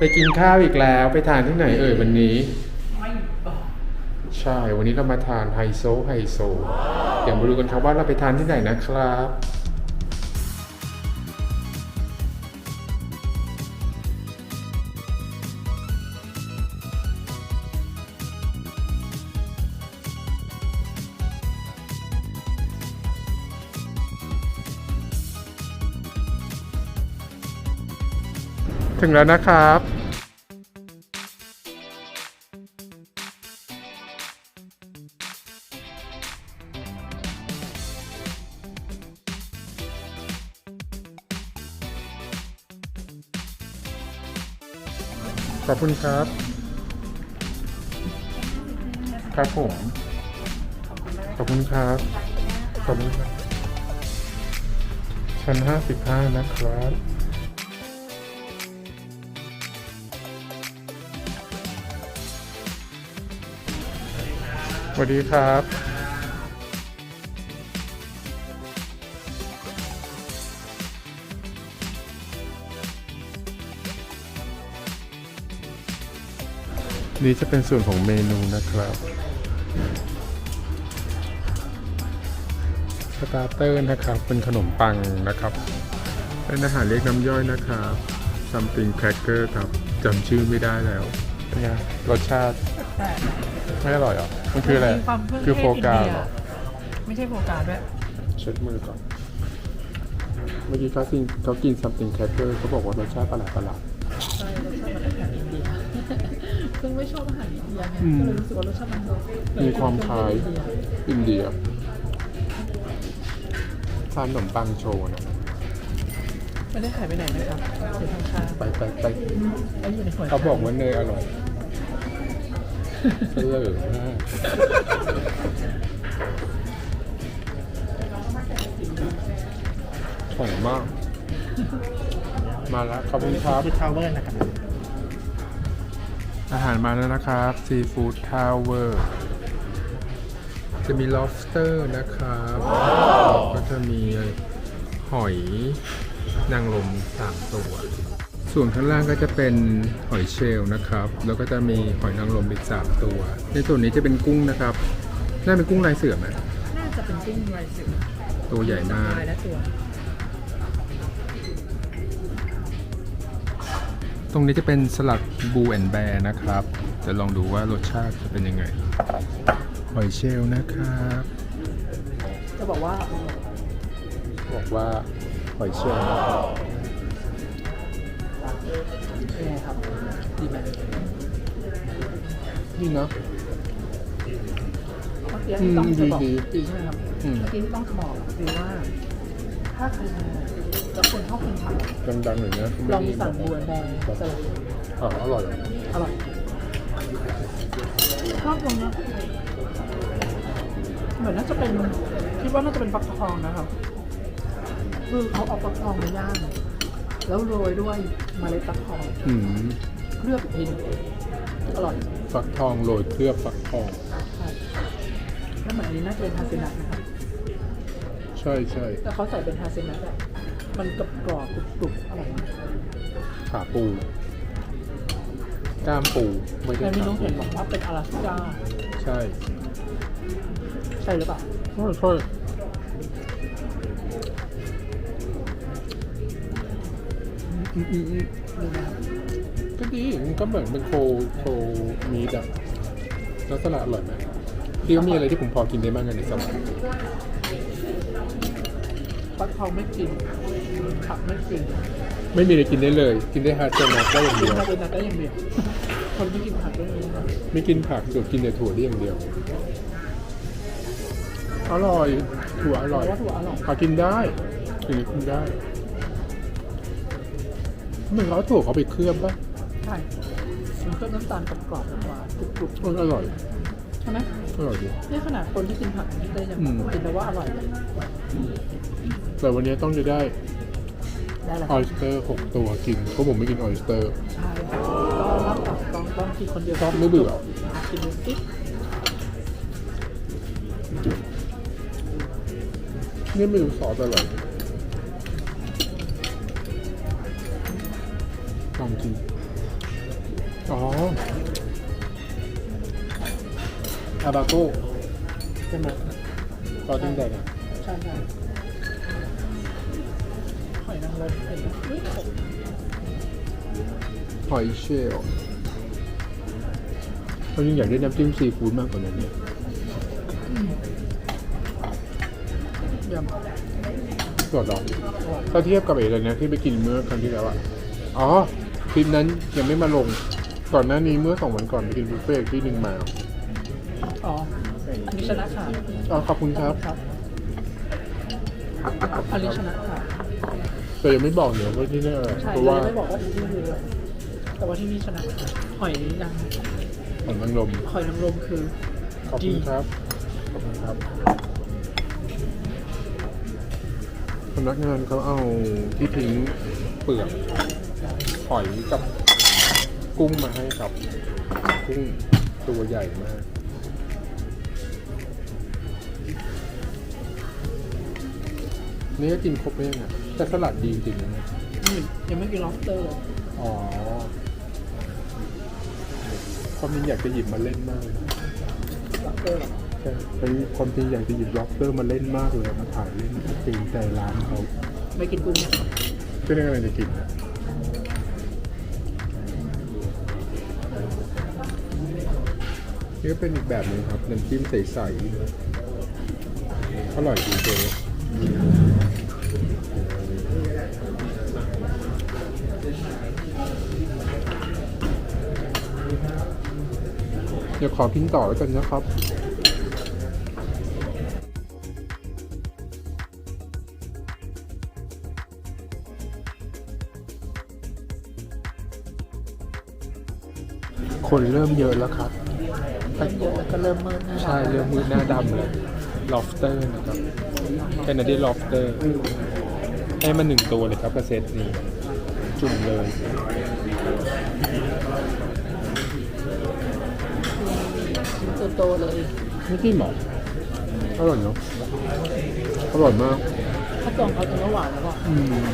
ไปกินข้าวอีกแล้วไปทานที่ไหนเอ่ยวันนี้ ใช่ วันนี้เรามาทานไฮโซไฮโซ เดี๋ยวมาดูกันครับว่าเราไปทานที่ไหนนะครับ ถึงแล้วนะครับขอบคุณครับ ครับผม ขอบคุณครับ ขอบคุณครับชั้นห้าสิบห้านะครับ วัสดีครับนี่จะเป็นส่วนของเมนูนะครับสตาร์เตอร์นะครับ เป็นขนมปังนะครับ เป็นอาหารเรียกน้ำย่อยนะครับ something cracker ครับจำชื่อไม่ได้แล้วเป็นไงรสชาติ ไม่อร่อยหรอ มันคืออะไรมีความเครื่องคือเทศโฟกาอินเดียเหรอไม่ใช่โฟกาด้วย เช็ดมือก่อน เมื่อกี้เขากินเขากิน something cracker เขาบอกว่ารสชาติประหลาดประหลาด ใช่รสชาติมันอาหารอินเดียซึ่งไม่ชอบอาหารอินเดียไงอืมก็เลยรู้สึกว่ารสชาติมันมีความคล้าย อินเดียอินเดียทานขนมปังโชว์นะไม่ได้ขายไปไหนนะครับอยู่ข้างไปไปไปๆแล้วอยู่ในหัวเขาบอกว่าเนยอร่อย เสลอมากหอมมาก มาแล้วขอบคุณครับ คือทาวเวอร์นะครับ อาหารมาแล้วนะครับซีฟู้ดทาวเวอร์จะมี lobster นะครับ ก็จะมีหอยนางรมสามตัว ส่วนข้างล่างก็จะเป็นหอยเชลล์นะครับ แล้วก็จะมีหอยนางรมอีกสามตัว ในส่วนนี้จะเป็นกุ้งนะครับ น่าเป็นกุ้งลายเสือไหมน่าจะเป็นกุ้งลายเสือตัวใหญ่มากลายและตัวตรงนี้จะเป็นสลัดบูแอนแบร์นะครับจะลองดูว่ารสชาติจะเป็นยังไง หอยเชลล์นะครับ จะบอกว่า บอกว่าหอยเชลล์นะครับ เป็นไงครับดีไหมนี่เนาะเมื่อกี้ที่ต้องจะบอกอืมดีดีใช่ไหมครับอืมเมื่อกี้ที่ต้องจะบอกคือว่า ถ้าใครจะคนชอบกินผักดังๆหน่อยนะลองสั่งบัวแดงสลัดอ๋ออร่อยเหรออร่อยชอบตรงเนี้ยเหมือนน่าจะเป็นคิดว่าน่าจะเป็นฟักทองนะครับคือเขาเอาฟักทองมาย่าง แล้วโรยด้วยเมล็ดฟักทองอืมเคลือบอีกทีหนึ่งอร่อยฟักทองโรยเคลือบฟักทอง ใช่แล้วเหมือนอันนี้น่าจะเป็นฮาเซนัทนะครับ ใช่ใช่แต่เขาใส่เป็นฮาเซนัทอะมันกรอบกรอบๆกรุบๆอร่อยมากขาปูกล้ามปูไม่ได้ในเมขานูปูเห็นบอกว่าเป็นอลาสก้าใช่ ใช่หรือเปล่า ใช่ใช่ ก็ดีมันก็เหมือนเป็นโคโคมีดอะแล้วสลัดอร่อยไหมพี่ก็มีอะไรที่ผมพอกินได้บ้างกันในสลัดฟักทองไม่กินผักไม่กินไม่มีอะไรกินได้เลย กินได้ฮาเซลนัทได้อย่างเดียวฮาเซนัทได้อย่างเดียวคนที่กินผักได้เลยนไม่กินผักส่วนกินแต่ถั่วได้อย่างเดียวอร่อย ถั่วอร่อยว่าถั่วอร่อยพากินได้กินกินได้ เหมือนเขาเอาถั่วเขาไปเคลือบป่ะใช่มันเคลือบน้ำตาลกรอบๆหวานๆกรุบมันอร่อยๆใช่ไหมอร่อยดีนี่ขนาดคนที่กินผักกินได้ยังอืมกินแล้วว่าอร่อยเลยแต่วันนี้ต้องจะได้ได้แหละออยสเตอร์หกตัวกินเพราะผมไม่กินออยสเตอร์ใช่ก็รับกับต้องต้องกินคนเดียวชอบไม่เบื่อกินดูสินี่ไม่รู้ซอสอะไร ลองกินอ๋ออาบาโก้ใช่ไหมซอสจิ้งแดงอะใช่ใช่หอยนางรมเห็นไหมอุ๊ยขมหอยเชลล์เรายังอยากได้น้ำจิ้มซีฟู้ดมากกว่านั้นเนี่ยยำสดหรอถ้าเทียบกับไอ้อะไรนะที่ไปกินเมื่อครั้งที่แล้วอะอ๋อ คลิปนั้นยังไม่มาลง ก่อนหน้านี้เมื่อสองวันก่อนไปกินบุฟเฟ่ต์ที่หนึ่งมาอ๋ออันนี้ชนะค่ะอ๋อขอบคุณครับครับอันนี้ชนะค่ะแต่ยังไม่บอกเดี๋ยวว่าที่นี่อะไรใช่เพราะเราว่าจะไม่บอกว่าที่นี่คืออะไรแต่ว่าที่นี่ชนะหอยนางของนางลมหอยนางรมคือขอบคุณครับขอบคุณครับพนักงานเขาเอาที่ทิ้งเปลือก หอยกับกุ้งมาให้ครับ กุ้งตัวใหญ่มาก นี่ก็กินครบไหมยังไงแต่สลัดดีจริงๆนะเนี่ยนี่ยังไม่กิน lobster เลยอ๋อความจริงอยากจะหยิบมาเล่นมากเลยนะ lobster เหรอใช่เป็นความจริงอยากจะหยิบล็อบสเตอร์มาเล่นมากเลยมาถ่ายเล่นจริงใจร้านเขาไม่กินกุ้งเนี่ยก็ได้กำลังจะกินนะ ก็เป็นอีกแบบหนึงครับน้ำจิ้มใสๆอร่อยดีเจ๊เดี๋ยวขอกินต่อแล้วกันนะครับคนเริ่มเยอะแล้วครับ เริ่มเยอะแล้วก็เริ่มมืดนะใช่เริ่มมืดหน้าดำเลย lobster นะครับแคนาเดียน lobster ให้มาหนึ่งตัวเลยครับกระเซ็ตนี้จุ่มเลยชิ้นโตๆเลยไม่จิ้มหรออร่อยเนาะอร่อยมากถ้ากล่องเขาจะไม่หวานแล้วก็อืม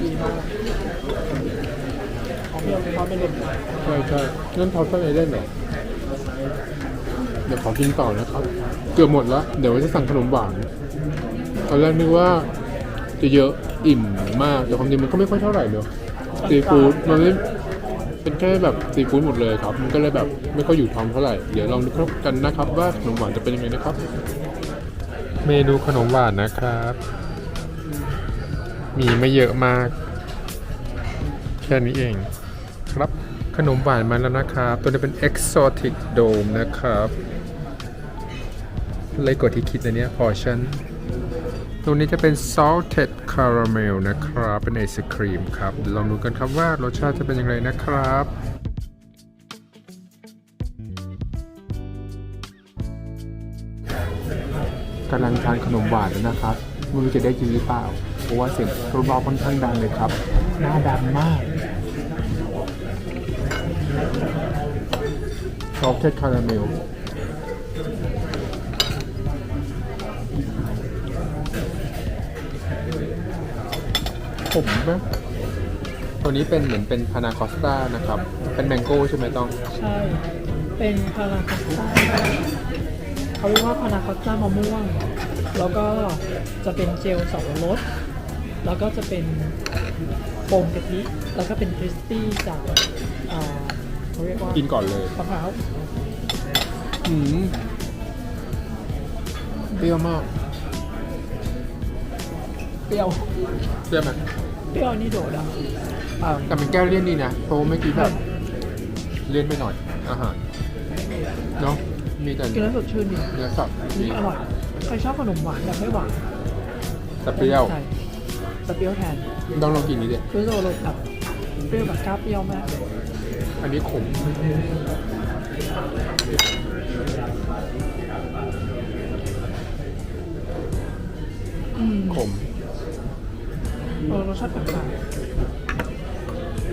ดีมาก ของพี่เขาไม่เล่นใช่ใช่นั่นเทอดเส้นเล่นเหรอเดี๋ยวขอกินต่อนะครับ เกือบหมดแล้ว เดี๋ยวว่าจะสั่งขนมหวานตอนแรกนึกว่า จะเยอะอิ่มมาก แต่ความจริงมันก็ไม่ค่อยเท่าไหร่เนอะซีฟู้ดมันไม่เป็นแค่แบบซีฟู้ดหมดเลยครับ มันก็เลยแบบไม่ค่อยอยู่ท้องเท่าไหร่ เดี๋ยวลองดูกันนะครับว่าขนมหวานจะเป็นยังไงนะครับ เมนูขนมหวานนะครับ มีไม่เยอะมาก แค่นี้เอง ครับ ขนมหวานมาแล้วนะครับ ตัวนี้เป็น exotic dome นะครับเลยกว่าที่คิดนะเนี่ย portion ตัวนี้จะเป็น salted caramel นะครับ เป็นไอศครีมครับ ลองดูกันครับว่ารสชาติจะเป็นยังไงนะครับกำลังทานขนมหวานแล้วนะครับไม่รู้จะได้กินหรือเปล่า เพราะว่าเสียงรอบๆค่อนข้างดังเลยครับหน้าดำมาก ซอฟเทคาราเมลผมนะตัวนี้เป็นเหมือนเป็นพานาคอสต้านะครับ เป็นแมงโก้ใช่ไหมต้อง ใช่ เป็นพานาคอสต้าเขาเรียกว่าพานาคอสต้ามะม่วง แล้วก็จะเป็นเจลสับปะรดแล้วก็จะเป็นโฟมกะทิ แล้วก็เป็นคริสปี้จากอ่า เขาเรียกว่ากินก่อนเลยมะพร้าวอืมเปรี้ยวมาก เปรี้ยว เปรี้ยวไหมเปรี้ยวนี่โดดอะอ่าแต่เป็นแก้วเลี่ยนดีนะเพราะว่าเมื่อกี้แบบเลี่ยนไปหน่อย อาหาร เนาะมีแต่กินแล้วสดชื่นดีเนื้อสับนี่อร่อย ใครชอบขนมหวานแบบไม่หวานแต่เปรี้ยวใช่แต่เปรี้ยวแทน ต้องลองกินนี้ดิคือโดรสแบบเปรี้ยวแบบกล้าเปรี้ยวมาก อันนี้ขมอืมขมเออรสชาติแปลก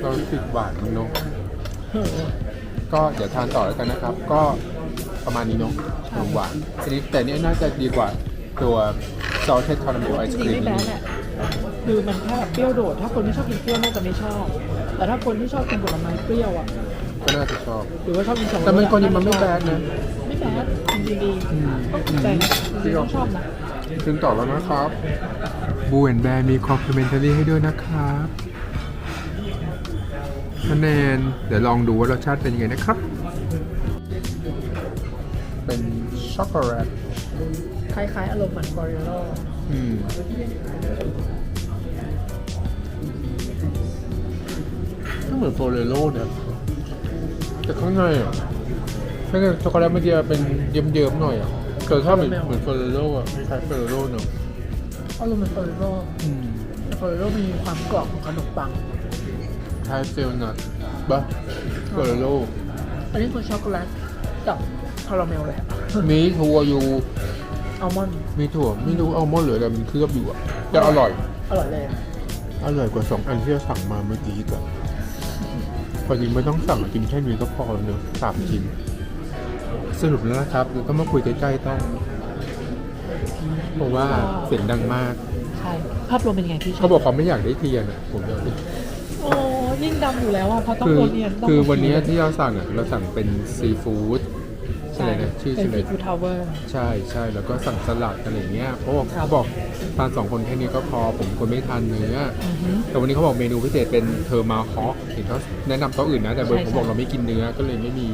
เราติดหวานมั้งเนาะๆเออก็เดี๋ยวทานต่อแล้วกันนะครับ ก็ประมาณนี้เนาะขนมหวานอันนี้แต่นี่น่าจะดีกว่าตัวซอสเทสคาราเมลไอจศริคงรีๆมไม่แบนแหละคือมันแค่แบบเปรี้ยวโดด ถ้าคนไม่ชอบกินเปรี้ยวน่าจะไม่ชอบ แต่แต่ถ้าคนที่ชอบกินผลไม้เปรี้ยวอะ ก็น่าจะชอบ หรือว่าชอบกินสับปะรดแต่มันคนนี้มันไม่แบดนะไม่แบดจริงๆดีอืมแต่จริงๆต้องชอบนะถึงต่อแล้วนะครับบูแอนแบร์มีคอมพลีเมนทารี่ให้ด้วยนะครับคะแนนเดี๋ยวลองดูว่ารสชาติเป็นยังไงนะครับ เป็นช็อกโกแลตคล้ายๆ อารมณ์เหมือนบริโลอืมก็เหมือนโฟเรโลเนี่ย แต่ข้างในอะข้างในช็อกโกแลตเมื่อกี้เป็นเยิ้มๆหน่อยอะแต่ถ้าเหมือนเหมือนโฟเรโลอะคล้ายๆโฟเรโลเนอะอารมณ์เหมือนบริโลอืมแต่บริโลมีความกรอบของขนมปังคล้ายเซลนัทปะโฟเรโลอันนี้คือช็อกโกแลตกับคาราเมลเลยอะมีถั่วอยู่อัลมอนด์มีถั่วไม่รู้อัลมอนด์หรืออะไรมันเคลือบอยู่อะแต่อร่อย อร่อยเลย อร่อยกว่าสองอันที่เราสั่งมาเมื่อกี้กัน พอจริงไม่ต้องสั่งกินแค่นี้ก็พอแล้วเนอะสามชิ้นสรุปแล้วนะครับเราก็มาคุยใกล้ๆต้อง เพราะว่าเสียงดังมาก ใช่ ภาพรวมเป็นไงพี่ชอเขาบบอกเขาไม่อยากได้เทียนอะผมอยากได้โอ้ยิ่งดำอยู่แล้วอะเพราะต้องคือโรเนียนต้องคือวันนี้ที่เราสั่งอะเราสั่งเป็นซีฟู้ดใช่ อะไรนะชื่อเป็นชื่ออะไรซีฟู้ดทาวเวอร์ ใช่ใช่แล้วก็สั่งสลัดอะไรอย่างเงี้ยเพราะว่าครับ เขาบอกทานสองคนแค่นี้ก็พอผมคนไม่ทานเนื้ออือฮึแต่วันนี้เขาบอกเมนูพิเศษเป็นเทอร์มาฮอกเห็นเขาแนะนำโต๊ะอื่นนะแต่เบอร์ใช่เขาบอกใช่เราไม่กินเนื้อก็เลยไม่มี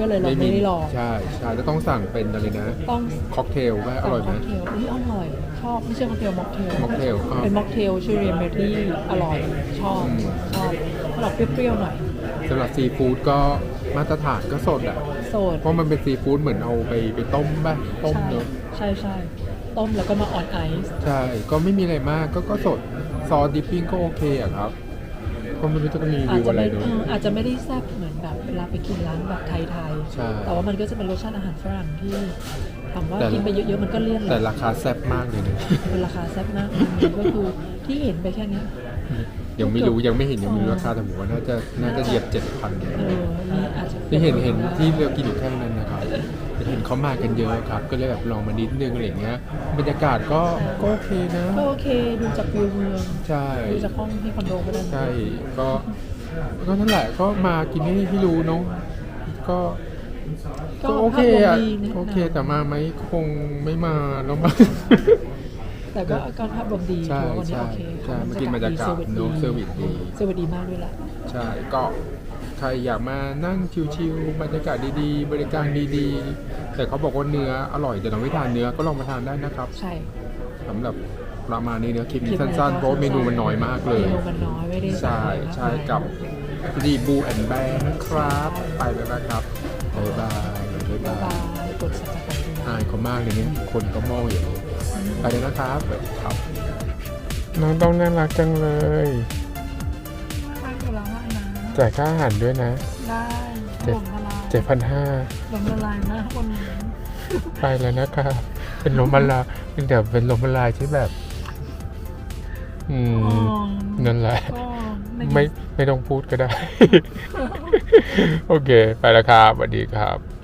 ก็เลยเราไม่ได้ลองใช่ใช่แล้วต้องสั่งเป็นอะไรนะต้องค็อกเทลว่าอร่อยไหมม็อกเทลอุ้ยอร่อย ชอบไม่ใช่ม็อกเทลม็อกเทลม็อกเทลอ่าเป็นม็อกเทลชื่อเรียนเมที่อร่อย ชอบอืม ชอบอร่อยเปรี้ยวๆหน่อย สำหรับซีฟู้ดก็มาตรฐานก็สดอะโสดเพราะมันเป็นซีฟู้ดเหมือนเอาไปไปต้มป่ะต้มเนอะใช่ใช่ต้มแล้วก็มาออนไอซ์ใช่ ก็ไม่มีอะไรมากก็ก็สดซอสดิปปิ้งก็โอเคอะครับก็ไม่รู้จะมีอาจวิวจะอะไรไม่เนอะเอออาจจะไม่ได้แซ่บเหมือนแบบเวลาไปกินร้านแบบไทยใช่ๆแต่ว่ามันก็จะเป็นรสชาติอาหารฝรั่งที่ถามว่าแต่กินไปเยอะๆมันก็เลี่ยนแหแต่ละราคาแซ่บมากเลยนะเป็นราคาแซ่บมากมันก็คือที่เห็นไปแค่เนี้ ยยังไม่รู้ยังไม่เห็นยังไม่รู้ราคาแต่ผมว่าน่าจะน่าจะเหยียบเจ็ดพันเออนี่อาจจะที่เห็นเห็นที่เรากินอยู่แค่นั้นนะครับแต่เห็นเขามากันเยอะครับ ก็เลยแบบลองมานิดนึงอะไรอย่างเงี้ยบรรยากาศก็ก็โอเคนะก็โอเคดูจากวิวเมืองใช่ดูจากห้องที่คอนโดก็ได้ใช่ก็ก็นั่นแหละก็มากินให้ที่รู้เนาะก็ก็โอเคอะภาพรวมดีแนะนำโอเคแต่มาไหมคงไม่มาแล้วมั้ง แต่ก็อาการภาพรวมดีใช่ถือว่าวันนี้ใช่โอเคใช่มากินบรรยากาศเนอะเซอร์วิสดี เซอร์วิสดีมากด้วยแหละใช่ก็ใครอยากมานั่งชิวๆบรรยากาศดีๆ บริการดีๆ แต่เขาบอกว่าเนื้ออร่อยแต่เราไม่ทานเนื้อก็ลองมาทานได้นะครับใช่สำหรับประมาณนี้เนื้อคลิปคลินี้ปนี้สั้นๆก็เพราะว่าเมนูมันน้อยมากเลย เมนูมันน้อยไม่ได้ใช่ใช่กับรีบูแอนแบงนะครับ ไปแล้วนะครับบ๊ายบายบ๊ายบ๊ายบาบายยกดสับสไครต์ด้วยอายเขามากเลยเนี่ยคนก็มองอย่างนี้ ไปเลยนะครับแบบครับ น้องต้องน่ารักจังเลยข้างกูแล้วว่านะจ่ายค่าอาหารด้วยนะ ได้เจ็หดลงละลายเจ็ดพันห้าหลงละลายมากคนนี้ไปแล้วนะครับเป็นลมละลายเป็นแต่เป็นลมละลายที่แบบ อืมนั่นแหละก็ไม่ไม่ไม่ต้องพูดก็ได้ โอเค ไปแล้วครับสวัสดีครับ